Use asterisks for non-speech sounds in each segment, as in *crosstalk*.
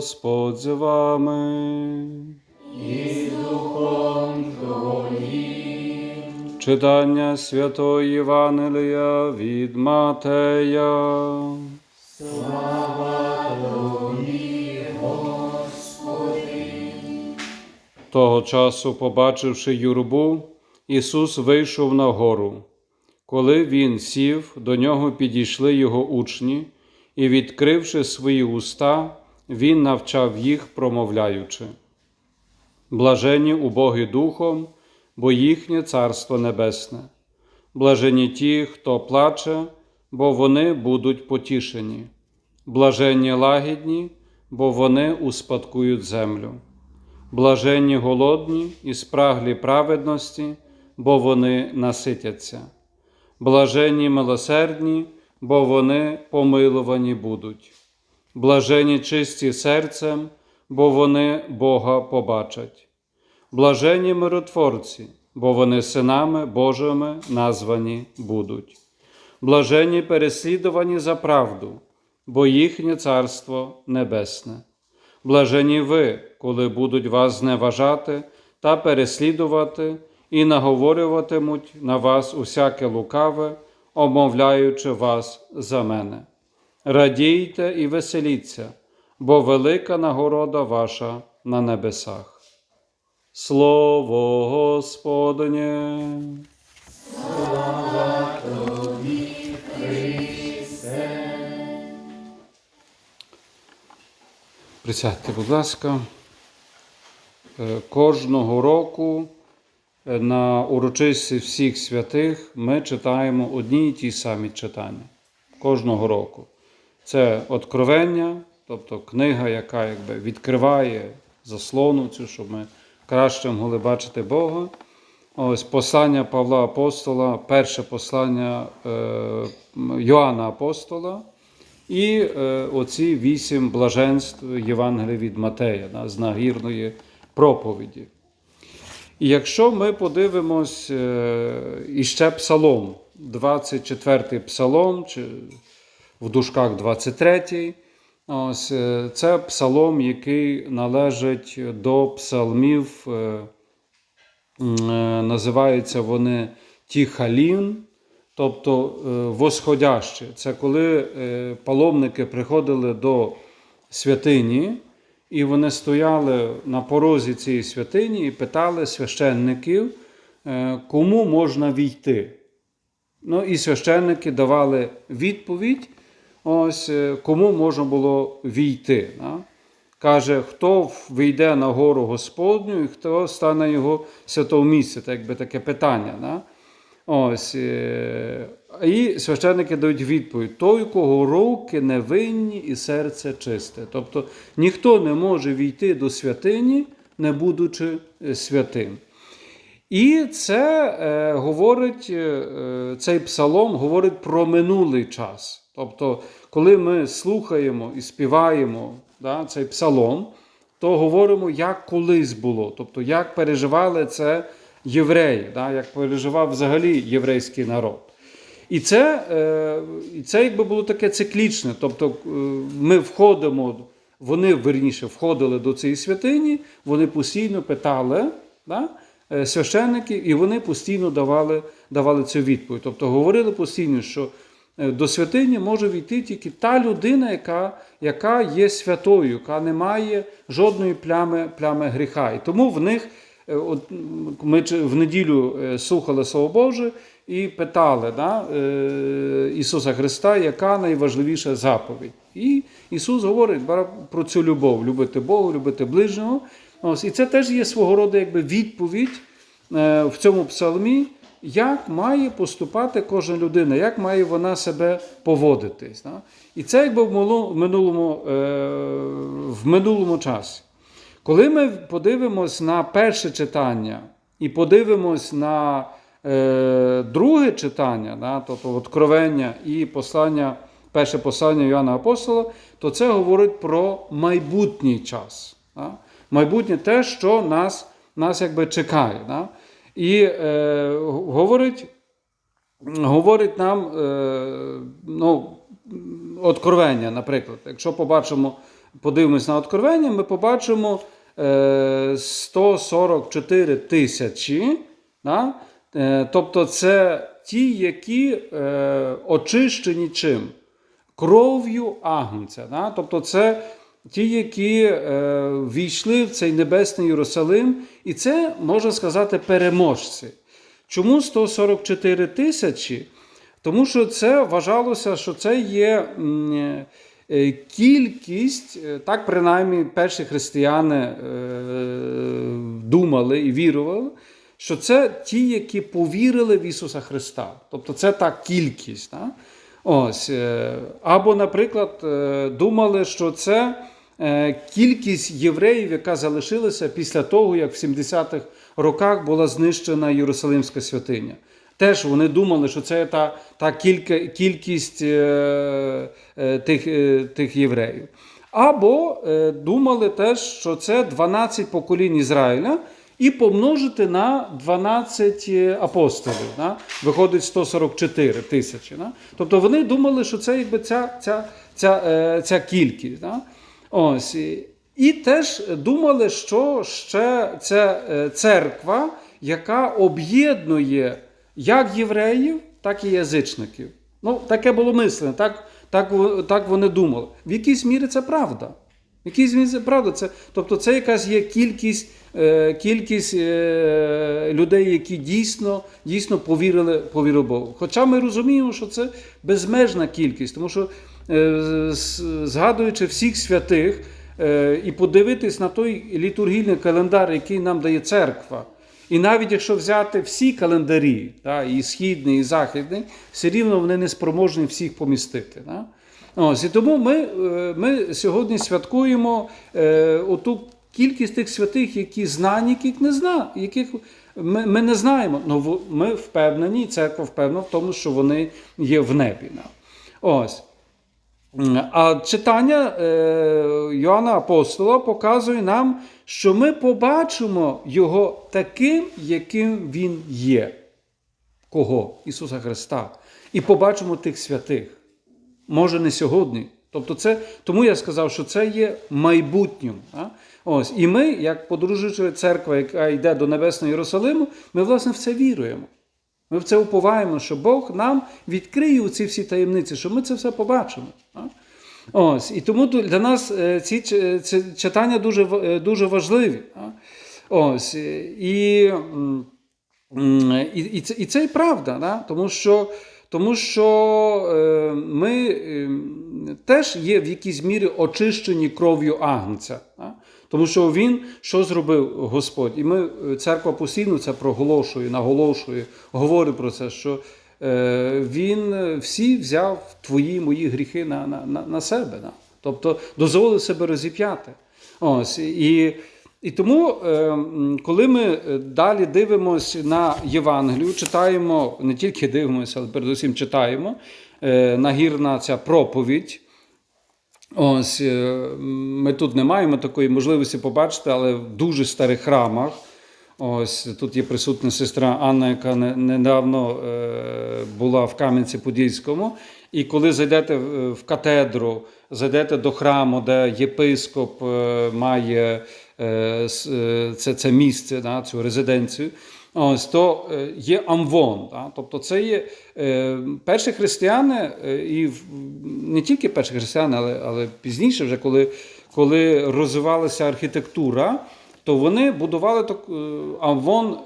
Господь з вами. і духом добів, Читання Святої Євангелія від Матея. Слава Господи. Того часу, побачивши юрбу, Ісус вийшов на гору. Коли він сів, до нього підійшли його учні, і, відкривши свої уста, він навчав їх, промовляючи. Блажені убогі духом, бо їхнє Царство Небесне. Блажені ті, хто плаче, бо вони будуть потішені. Блаженні лагідні, бо вони успадкують землю. Блаженні голодні і спраглі праведності, бо вони наситяться. Блаженні милосердні, бо вони помилувані будуть. Блажені чисті серцем, бо вони Бога побачать. Блажені миротворці, бо вони синами Божими названі будуть. Блажені переслідувані за правду, бо їхнє царство небесне. Блажені ви, коли будуть вас зневажати та переслідувати, і наговорюватимуть на вас усяке лукаве, обмовляючи вас за мене. Радійте і веселіться, бо велика нагорода ваша на небесах. Слово Господнє. Присядьте, будь ласка. Е, Кожного року е, на урочисті всіх святих ми читаємо одні й ті самі читання. Кожного року. Це Откровення, тобто книга, яка якби відкриває заслону цю, щоб ми краще могли бачити Бога. Ось послання Павла Апостола, перше послання е, Йоанна Апостола. І е, оці вісім блаженств Євангелія від Матея да, з нагірної проповіді. І якщо ми подивимось е, іще псалом, 24-й псалом, чи в дужках 23-й, ось, е, це псалом, який належить до псалмів, е, е, називаються вони Тіхалін, тобто восходящі. Це коли паломники приходили до святині, і вони стояли на порозі цієї святині і питали священників, кому можна війти. Ну і священники давали відповідь, ось е, кому можна було війти. Да? Каже, хто вийде на гору Господню і хто стане його святого місця, так якби таке питання. Да? Ось, е, і священники дають відповідь: той, кого руки невинні і серце чисте. Тобто ніхто не може війти до святині, не будучи е, святим. І це е, говорить, е, е, цей псалом говорить про минулий час. Тобто, коли ми слухаємо і співаємо да, цей псалом, то говоримо, як колись було, тобто як переживали це євреї, да, як переживав взагалі єврейський народ. І це, е, це якби було таке циклічне. Тобто е, ми входимо, вони верніше входили до цієї святині, вони постійно питали да, священників, і вони постійно давали, давали цю відповідь. Тобто говорили постійно, що е, до святині може війти тільки та людина, яка, яка є святою, яка не має жодної плями, плями гріха. І тому в них. Е, От ми в неділю е, слухали Слово Боже і питали да, е, Ісуса Христа, яка найважливіша заповідь. І Ісус говорить про цю любов: любити Бога, любити ближнього. Ось, і це теж є свого роду якби відповідь е, в цьому псалмі, як має поступати кожна людина, як має вона себе поводитись. Да? І це якби в минулому, е, в минулому часі. Коли ми подивимось на перше читання і подивимось на е, друге читання, да, тобто Откровення і послання, перше послання Йоанна Апостола, то це говорить про майбутній час. Да? Майбутнє те, що нас, нас якби чекає. Да? І е, говорить, говорить нам е, ну, откровення, наприклад, якщо побачимо подивимось на откровення, ми побачимо е, 144 тисячі. Да? Е, тобто це ті, які е, очищені чим? Кров'ю Агнця. Да? Тобто це ті, які е, війшли в цей небесний Єрусалим, і це, можна сказати, переможці. Чому 144 тисячі? Тому що це вважалося, що це є е, кількість, е, так принаймні перші християни е, думали і вірували, що це ті, які повірили в Ісуса Христа. Тобто це та кількість. Да? Ось. е, Або, наприклад, е, думали, що це е, кількість євреїв, яка залишилася після того, як в 70-х роках була знищена Єрусалимська святиня. Теж вони думали, що це та, та кілька, кількість е, е, тих, е, тих євреїв. Або е, думали теж, що це 12 поколінь Ізраїля, і помножити на 12 апостолів. Да? Виходить 144 тисячі. Да? Тобто вони думали, що це якби ця, ця, ця, е, ця кількість. Да? Ось. і- теж думали, що ще це е, церква, яка об'єднує як євреїв, так і язичників. Ну, таке було мислене, так, так, так вони думали. В якійсь мірі це правда. В якійсь правда. Це, тобто це якась є кількість, е, кількість е, людей, які дійсно, дійсно повірили, повірили Богу. Хоча ми розуміємо, що це безмежна кількість, тому що е, згадуючи всіх святих і подивитись на той літургійний календар, який нам дає церква. І навіть якщо взяти всі календарі, та, і східний, і західний, все рівно вони не спроможні всіх помістити. Да? Ось, і тому ми, е, ми сьогодні святкуємо е, оту кількість тих святих, які знані, яких не зна, яких ми, ми не знаємо. Ну, ми впевнені, церква впевнена в тому, що вони є в небі. Ось. А читання е, Йоанна Апостола показує нам, що ми побачимо його таким, яким він є. Кого? Ісуса Христа. І побачимо тих святих. Може, не сьогодні. Тобто, це, тому я сказав, що це є майбутнім. А? Ось. І ми, як подружуюча церква, яка йде до Небесного Єрусалиму, ми, власне, в це віруємо. Ми в це уповаємо, що Бог нам відкриє ці всі таємниці, що ми це все побачимо. А? Ось. І тому для нас е, ці ці читання дуже, е, дуже важливі. А? Ось. е, І, і, і, це, і це і правда, да? тому що, тому що е, ми е, теж є в якійсь мірі очищені кров'ю Агнця. Тому що він що зробив Господь? І ми, е, церква постійно це проголошує, наголошує, говорить про це, що він всі взяв твої мої гріхи на, на, на себе. Тобто дозволив себе розіп'яти. Ось, і, і тому, е, коли ми е, далі дивимося на Євангелію, читаємо, не тільки дивимося, але передусім читаємо, е, нагірна ця проповідь. Ось ми тут не маємо такої можливості побачити, але в дуже старих храмах. Ось тут є присутня сестра Анна, яка недавно була в Кам'янці-Подільському. І коли зайдете в катедру, зайдете до храму, де єпископ має це, це місце, да, цю резиденцію, ось то е, є амвон. Да, тобто це є е, перші християни, е, і не тільки перші християни, але, але пізніше, вже коли, коли розвивалася архітектура, то вони будували так, е, амвон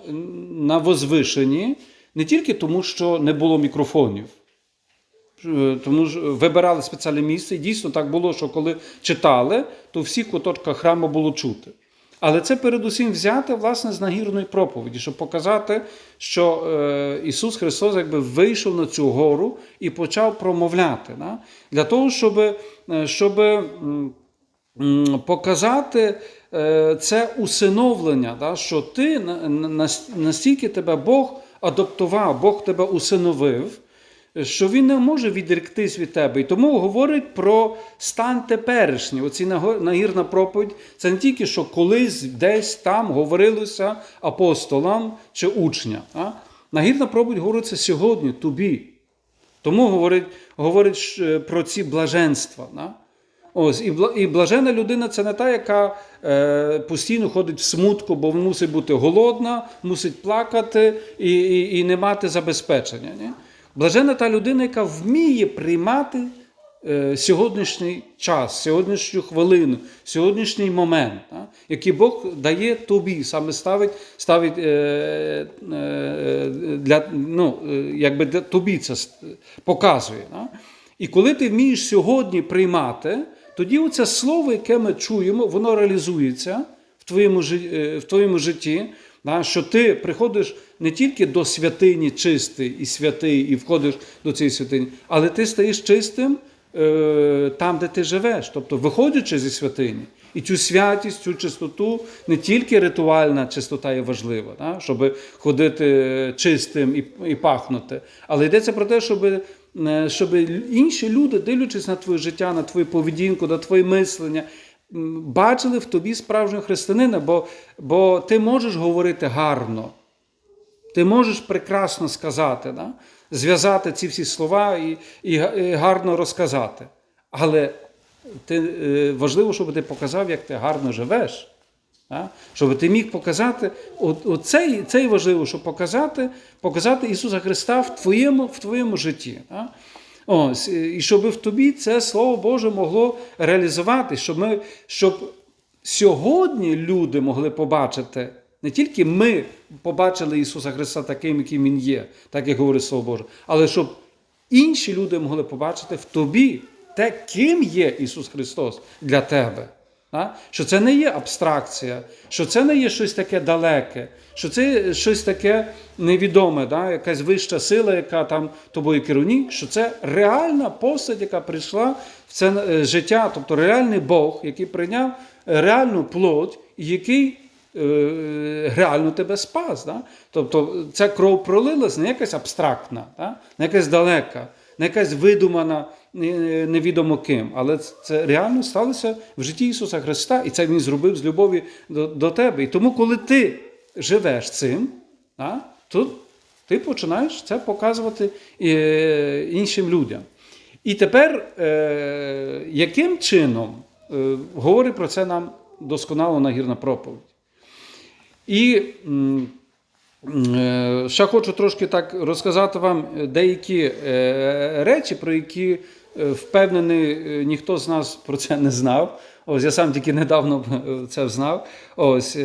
на возвишенні не тільки тому, що не було мікрофонів. Е, Тому ж вибирали спеціальне місце, і дійсно так було, що коли читали, то всіх куточках храму було чути. Але це передусім взяти власне з нагірної проповіді, щоб показати, що е, Ісус Христос якби вийшов на цю гору і почав промовляти. Да? Для того, щоб, е, щоб показати е, це усиновлення, да? що ти на- на- настільки тебе Бог адаптував, Бог тебе усиновив що він не може відректись від тебе. І тому говорить про стан теперішній. Оці нагірна проповідь це не тільки, що колись десь там говорилося апостолам чи учням. А? Нагірна проповідь говориться сьогодні, тобі. Тому говорить, говорить про ці блаженства. Да? Ось, і, і блажена людина це не та, яка е, постійно ходить в смутку, бо мусить бути голодна, мусить плакати і, і, і не мати забезпечення. Ні? Блажена та людина, яка вміє приймати е, сьогоднішній час, сьогоднішню хвилину, сьогоднішній момент, який Бог дає тобі, саме ставить, ставить е, е, для, ну, якби для тобі це показує. І коли ти вмієш сьогодні приймати, тоді оце слово, яке ми чуємо, воно реалізується в твоєму, в твоєму житті. Що ти приходиш не тільки до святині чистий і святий, і входиш до цієї святині, але ти стаєш чистим е, там, де ти живеш, тобто виходячи зі святині. І цю святість, цю чистоту, не тільки ритуальна чистота є важлива, да, щоб ходити чистим і, і пахнути, але йдеться про те, щоб, е, щоб інші люди, дивлячись на твоє життя, на твою поведінку, на твоє мислення, бачили в тобі справжнього християнина, бо, бо ти можеш говорити гарно. Ти можеш прекрасно сказати, да? зв'язати ці всі слова і, і, гарно розказати. Але ти, е, важливо, щоб ти показав, як ти гарно живеш. Да? Щоб ти міг показати, от, от це, і- це і важливо, щоб показати, показати Ісуса Христа в твоєму, в твоєму житті. Да? Ось, і щоб в тобі це Слово Боже могло реалізувати, щоб, ми, щоб сьогодні люди могли побачити, не тільки ми побачили Ісуса Христа таким, яким Він є, так як говорить Слово Боже, але щоб інші люди могли побачити в тобі те, ким є Ісус Христос для тебе. Що це не є абстракція, що це не є щось таке далеке, що це щось таке невідоме, да? якась вища сила, яка там тобою керує, що це реальна постать, яка прийшла в це е, життя, тобто реальний Бог, який прийняв е, реальну плоть, який реально тебе спас. Да? Тобто ця кров пролилась не якась абстрактна, да? не якась далека, не якась видумана невідомо ким. Але це реально сталося в житті Ісуса Христа, і це Він зробив з любові до, до тебе. І тому, коли ти живеш цим, да? то ти починаєш це показувати е, іншим людям. І тепер, е, яким чином е, говорить про це нам досконало нагірна проповідь? І е, ще хочу трошки так розказати вам деякі е, речі, про які е, впевнений, ніхто з нас про це не знав. Ось я сам тільки недавно це знав. Ось,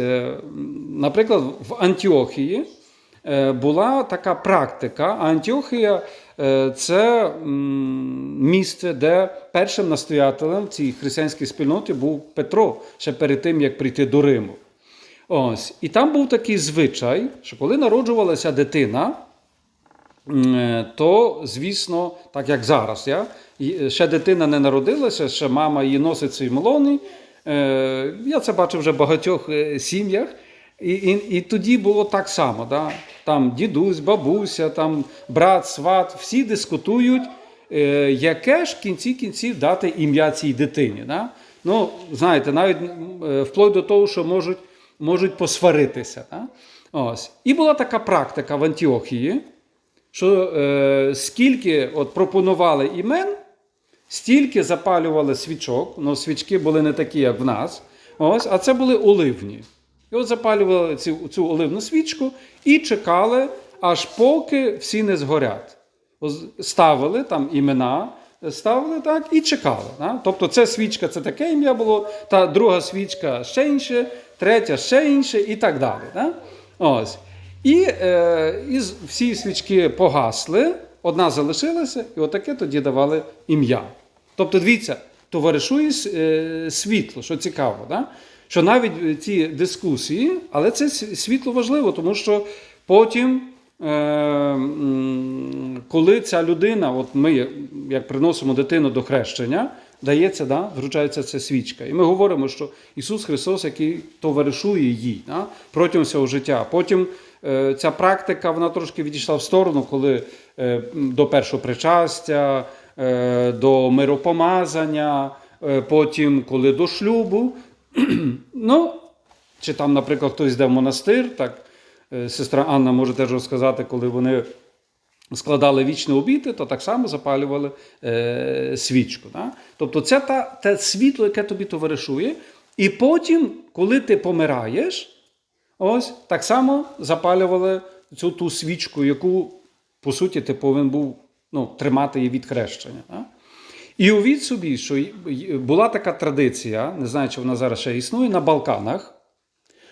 наприклад, в Антіохії була така практика. Антіохія це місце, де першим настоятелем в цій християнській спільноті був Петро, ще перед тим, як прийти до Риму. Ось. І там був такий звичай, що коли народжувалася дитина, е, то, звісно, так як зараз, я, ще дитина не народилася, ще мама її носить свій молоний. Е, Я це бачив вже в багатьох е, сім'ях. І, і, і тоді було так само. Да? Там дідусь, бабуся, там брат, сват, всі дискутують, е, яке ж в кінці кінців дати ім'я цій дитині. Да? Ну, знаєте, навіть е, вплоть до того, що можуть, можуть посваритися. Да? Ось. І була така практика в Антіохії, що е, скільки от пропонували імен, стільки запалювали свічок. Ну, свічки були не такі, як в нас. Ось, а це були оливні. І от запалювали цю, цю оливну свічку і чекали, аж поки всі не згорять. Ставили там імена, ставили так і чекали. Да? Тобто це свічка, це таке ім'я було, та друга свічка ще інше, третя ще інше і так далі. Да? Ось. І, е, і всі свічки погасли, одна залишилася, і отаке тоді давали ім'я. Тобто, дивіться, товаришує е, світло, що цікаво, да? що навіть е, ці дискусії, але це світло важливо, тому що потім, коли ця людина, от ми як приносимо дитину до хрещення, дається, да, вручається ця свічка. І ми говоримо, що Ісус Христос, який товаришує їй да, протягом всього життя. Потім е, ця практика вона трошки відійшла в сторону, коли е, до першого причастя, е, до миропомазання, е, потім, коли до шлюбу. *clears throat* ну, чи там, наприклад, хтось йде в монастир, так е, сестра Анна може теж розказати, коли вони складали вічні обіти, то так само запалювали е, свічку. Да? Тобто це та, те світло, яке тобі товаришує. І потім, коли ти помираєш, ось так само запалювали цю ту свічку, яку, по суті, ти повинен був ну, тримати її від хрещення. Да? І увіть собі, що була така традиція, не знаю, чи вона зараз ще існує, на Балканах,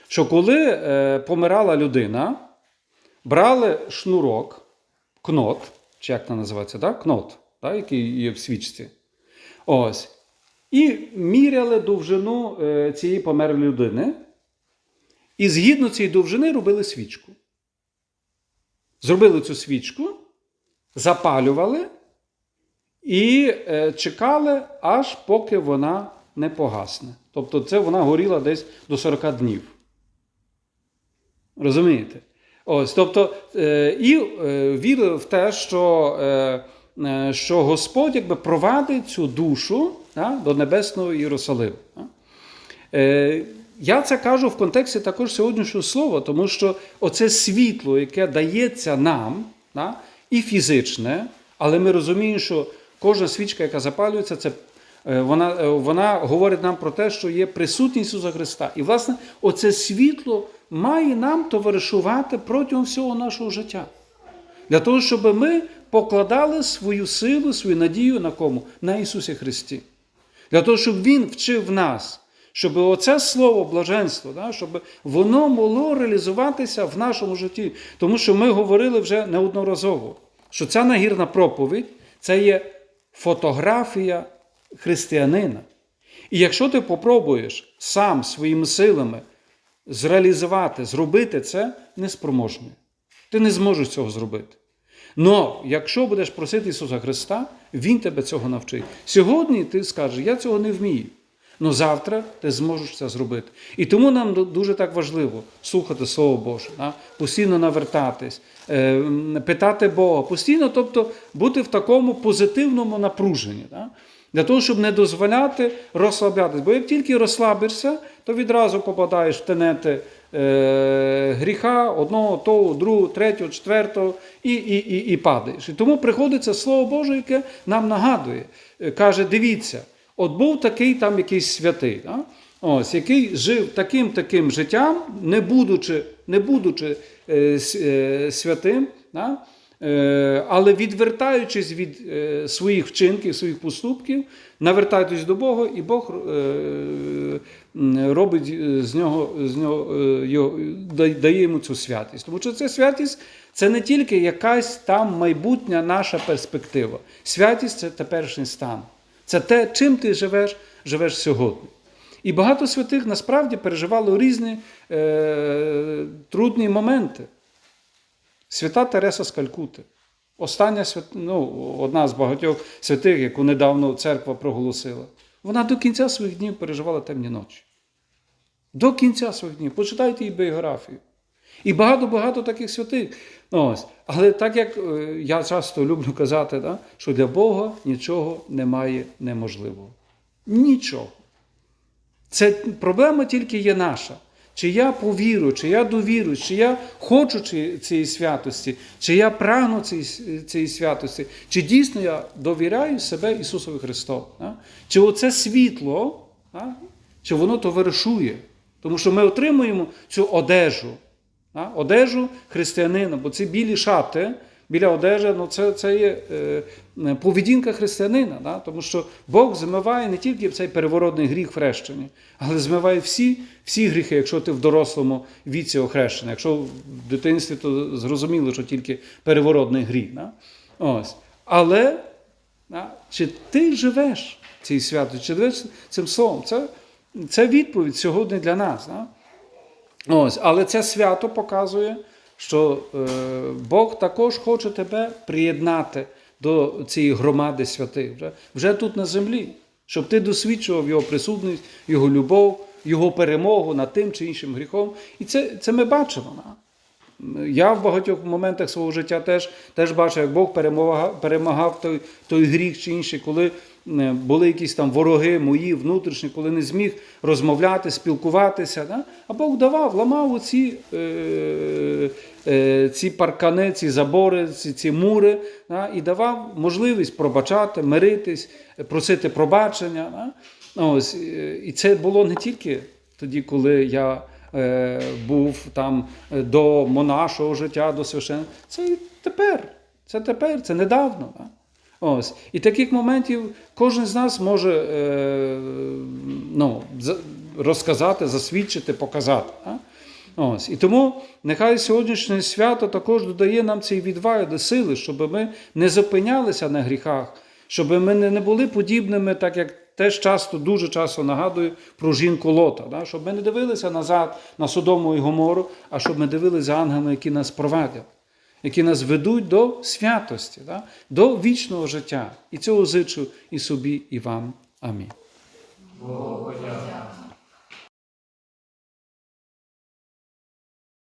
що коли е, помирала людина, брали шнурок, кнот, чи як це називається, да? кнот, да? який є в свічці. Ось. І міряли довжину е, цієї померлої людини. І згідно цієї довжини робили свічку. Зробили цю свічку, запалювали і е, чекали, аж поки вона не погасне. Тобто це вона горіла десь до 40 днів. Розумієте? Ось, тобто, е, і е, вірили в те, що, е, що Господь якби провадить цю душу да, до Небесного Єрусалиму. я це кажу в контексті також сьогоднішнього слова, тому що оце світло, яке дається нам, да, і фізичне, але ми розуміємо, що кожна свічка, яка запалюється, це вона, вона говорить нам про те, що є присутність Ісуса Христа. І, власне, оце світло має нам товаришувати протягом всього нашого життя. Для того, щоб ми покладали свою силу, свою надію на кому? На Ісусі Христі. Для того, щоб Він вчив нас, щоб оце слово блаженство, да, щоб воно могло реалізуватися в нашому житті. Тому що ми говорили вже неодноразово, що ця нагірна проповідь це є фотографія християнина. І якщо ти попробуєш сам своїми силами зреалізувати, зробити це, неспроможний. Ти не зможеш цього зробити. Но якщо будеш просити Ісуса Христа, Він тебе цього навчить. Сьогодні ти скажеш, я цього не вмію. Но завтра ти зможеш це зробити. І тому нам дуже так важливо слухати Слово Боже, да? постійно навертатись, е, питати Бога, постійно, тобто бути в такому позитивному напруженні. Да? Для того, щоб не дозволяти розслаблятись. Бо як тільки розслабишся, то відразу попадаєш в тенети е, гріха одного, того, другого, третього, четвертого і, і, і, і падаєш. І тому приходиться Слово Боже, яке нам нагадує. Е, Каже, дивіться, от був такий там якийсь святий, да? Ось, який жив таким таким життям, не будучи, не будучи е, е, святим. Да? Е, Але відвертаючись від е, своїх вчинків, своїх поступків, навертаючись до Бога, і Бог е, робить з нього, з нього дає йому цю святість. Тому що ця святість це не тільки якась там майбутня наша перспектива. Святість це теперішній стан. Це те, чим ти живеш, живеш сьогодні. І багато святих насправді переживало різні е, трудні моменти. Свята Тереса з Калькути. Остання свят... ну, одна з багатьох святих, яку недавно церква проголосила. Вона до кінця своїх днів переживала темні ночі. До кінця своїх днів. Почитайте її біографію. І багато-багато таких святих. Ось. Але так як е, я часто люблю казати, да, що для Бога нічого немає неможливого. Нічого. Це проблема тільки є наша. Чи я повірю, чи я довірю, чи я хочу цієї святості, чи я прагну цієї, святості, чи дійсно я довіряю себе Ісусові Христу? Чи оце світло, чи воно товаришує? Тому що ми отримуємо цю одежу, одежу християнина, бо ці білі шати, біля одежі, ну це, це є е, поведінка християнина, да? тому що Бог змиває не тільки цей переворотний гріх в хрещенні, але змиває всі, всі гріхи, якщо ти в дорослому віці охрещений. Якщо в дитинстві, то зрозуміло, що тільки переворотний гріх. Да? Ось. Але да? чи ти живеш цій святості, чи живеш цим словом? Це, це відповідь сьогодні для нас. Да? Ось, але це свято показує, що е, Бог також хоче тебе приєднати до цієї громади святих вже, вже тут на землі, щоб ти досвідчував його присутність, його любов, його перемогу над тим чи іншим гріхом. І це, це ми бачимо. Я в багатьох моментах свого життя теж, теж бачив, як Бог перемагав, той, той гріх чи інший, коли були якісь там вороги мої внутрішні, коли не зміг розмовляти, спілкуватися. Да? А Бог давав, ламав оці е, е, ці паркани, ці забори, ці, ці мури, да? і давав можливість пробачати, миритись, просити пробачення. Да? Ось, е, і це було не тільки тоді, коли я е, був там е, до монашого життя, до священного. Це і тепер. Це тепер, це недавно. Ось. І таких моментів кожен з нас може е, ну, розказати, засвідчити, показати. Да? Ось. І тому нехай сьогоднішнє свято також додає нам цієї відваги, сили, щоб ми не зупинялися на гріхах, щоб ми не були подібними, так як теж часто, дуже часто нагадую про жінку Лота, да? щоб ми не дивилися назад на Содому і Гомору, а щоб ми дивилися ангелами, які нас проведять, які нас ведуть до святості, да? до вічного життя. І цього зичу і собі, і вам. Амінь.